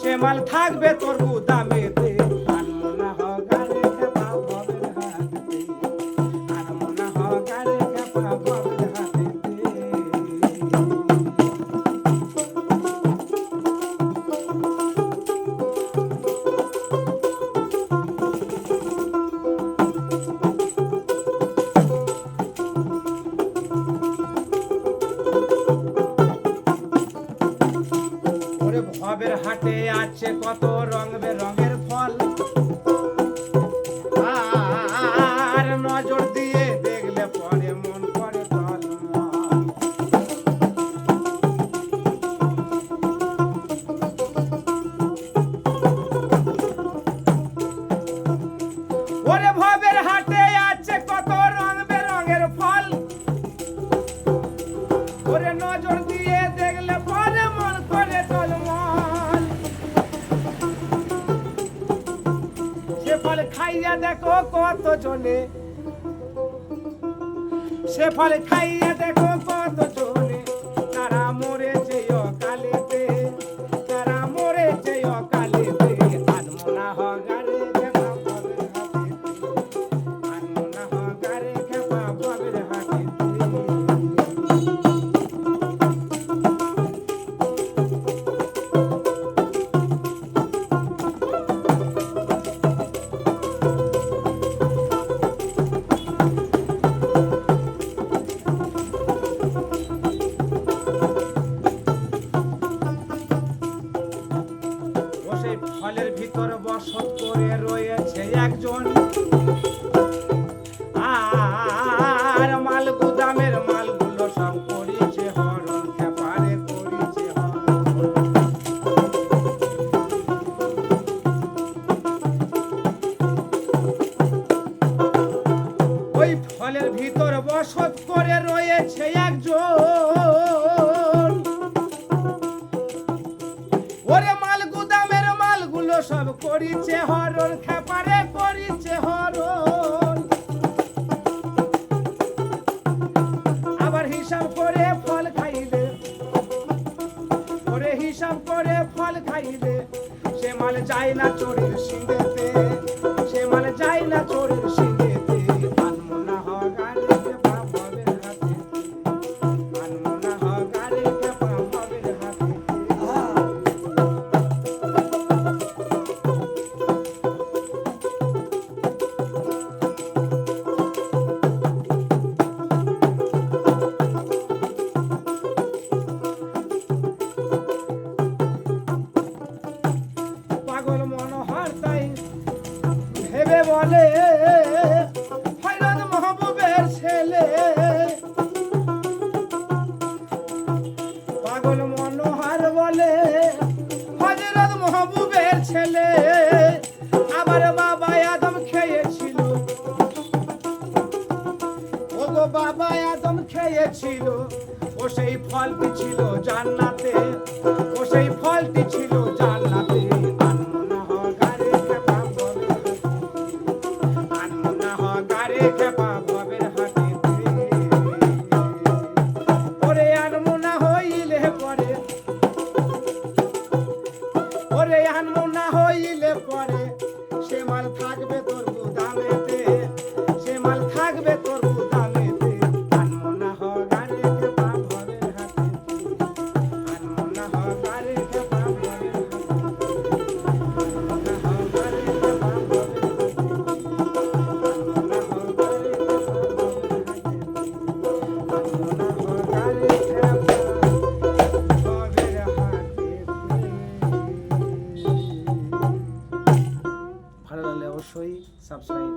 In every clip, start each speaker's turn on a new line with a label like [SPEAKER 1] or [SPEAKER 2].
[SPEAKER 1] সে মাল থাকবে তোর গুদামেতে। ভবের হাটে আছে কত রং বেরঙের ফল আর নজর দিয়ে দেখলে পরে মন করে টলমল। ওরে ভবের কত জনে সে ফলে খাইয়া দেখো কত জনে তারা মরেছে করে রয়েছে একজন। আর মাল গুদামের মালগুলো সব করিছে হরণ খেপারে করিছে ওই ফলের ভিতর বসত করে রয়েছে একজন। সব করিছে হরণ, খেপারে করিছে হরণ। আবার হিসাব করে ফল খাইলে করে হিসাব করে ফল খাইলে, সে মাল যায় না চোরের সিংহেতে সে মাল যায় না চোরের ভেবে বলে হয়রান মাহবুবের ছেলে। পাগল মনোহর বলে হজরত মাহবুবের ছেলে। আবার বাবা আদম খেয়েছিল। ও গো বাবা আদম খেয়েছিল। ও সেই ফলটি ছিল জান্নাতে। ও সেই ফলটি ছিল জান্নাতে। অবশ্যই সাবস্ক্রাইব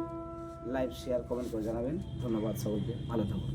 [SPEAKER 1] লাইভ শেয়ার কমেন্ট করে জানাবেন। ধন্যবাদ সকলকে ভালো থাকুন।